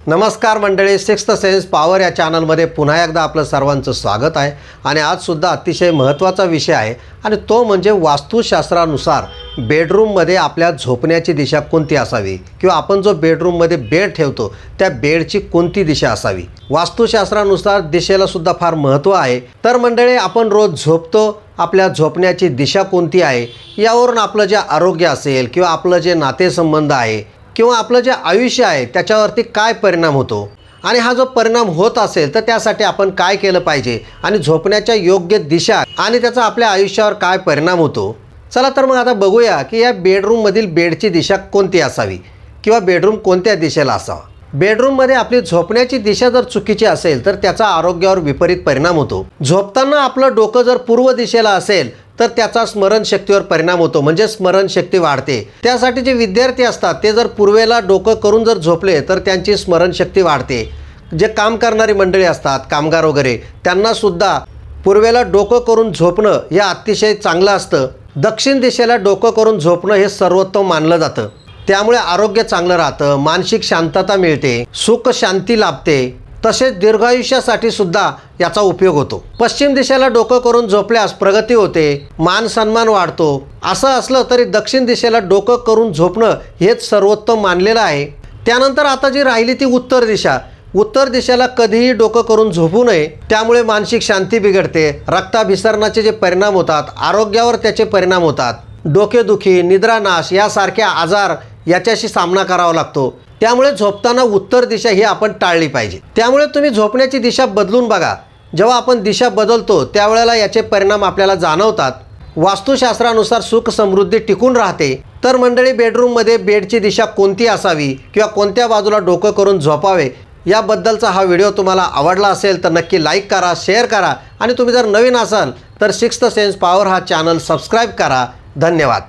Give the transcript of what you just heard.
नमस्कार मंडळी sixth sense power या चॅनलमध्ये पुन्हा एकदा आपलं सर्वांचं स्वागत आहे. आणि आजसुद्धा अतिशय महत्त्वाचा विषय आहे आणि तो म्हणजे वास्तुशास्त्रानुसार बेडरूममध्ये आपल्या झोपण्याची दिशा कोणती असावी? किंवा आपण जो बेडरूममध्ये बेड ठेवतो त्या बेडची कोणती दिशा असावी? वास्तुशास्त्रानुसार दिशेला सुद्धा फार महत्त्व आहे. तर मंडळी आपण रोज झोपतो आपल्या झोपण्याची दिशा कोणती आहे? यावरून आपलं जे आरोग्य असेल किंवा आपलं जे नातेसंबंध आहे किंवा आपलं जे आयुष्य आहे त्याच्यावरती काय परिणाम होतो? आणि हा जो परिणाम होत असेल तर त्यासाठी आपण काय केलं पाहिजे? आणि झोपण्याच्या योग्य दिशा आणि त्याचा आपल्या आयुष्यावर काय परिणाम होतो? चला तर मग आता बघूया की या बेडरूममधील बेडची दिशा कोणती असावी? किंवा बेडरूम कोणत्या दिशेला असावा? बेडरूममध्ये आपली झोपण्याची दिशा जर चुकीची असेल तर त्याचा आरोग्यावर विपरीत परिणाम होतो. झोपताना आपलं डोकं जर पूर्व दिशेला असेल तर त्याचा स्मरणशक्तीवर परिणाम होतो. म्हणजे स्मरणशक्ती वाढते. त्यासाठी जे विद्यार्थी असतात ते जर पूर्वेला डोकं करून जर झोपले तर त्यांची स्मरणशक्ती वाढते. जे काम करणारी मंडळी असतात कामगार वगैरे त्यांनासुद्धा पूर्वेला डोकं करून झोपणं हे अतिशय चांगलं असतं. दक्षिण दिशेला डोकं करून झोपणं हे सर्वोत्तम मानलं जातं. त्यामुळे आरोग्य चांगलं राहतं मानसिक शांतता मिळते सुख शांती लाभते. तसेच दीर्घायुष्यासाठी सुद्धा याचा उपयोग होतो. पश्चिम दिशेला डोकं करून झोपल्यास प्रगती होते मान सन्मान वाढतो. असं असलं तरी दक्षिण दिशेला डोकं करून झोपणं हेच सर्वोत्तम मानलेलं आहे. त्यानंतर आता जी राहिली ती उत्तर दिशा. उत्तर दिशेला कधीही डोकं करून झोपू नये त्यामुळे मानसिक शांती बिघडते. रक्ताभिसरणाचे जे परिणाम होतात आरोग्यावर त्याचे परिणाम होतात. डोकेदुखी निद्रानाश यासारख्या आजार याच्याशी सामना करावा लागतो. त्यामुळे झोपताना उत्तर दिशा ही आपण टाळली पाहिजे. त्यामुळे तुम्ही झोपण्याची दिशा बदलून बघा. जेव्हा आपण दिशा बदलतो त्यावेळेला याचे परिणाम आपल्याला जाणवतात. वास्तुशास्त्रानुसार सुख समृद्धी टिकून राहते. तर मंडळी बेडरूममध्ये बेडची दिशा कोणती असावी किंवा कोणत्या बाजूला डोकं करून झोपावे याबद्दलचा हा व्हिडिओ तुम्हाला आवडला असेल तर नक्की लाईक करा शेअर करा. आणि तुम्ही जर नवीन असाल तर सिक्स्थ सेन्स पॉवर हा चॅनल सबस्क्राईब करा. धन्यवाद.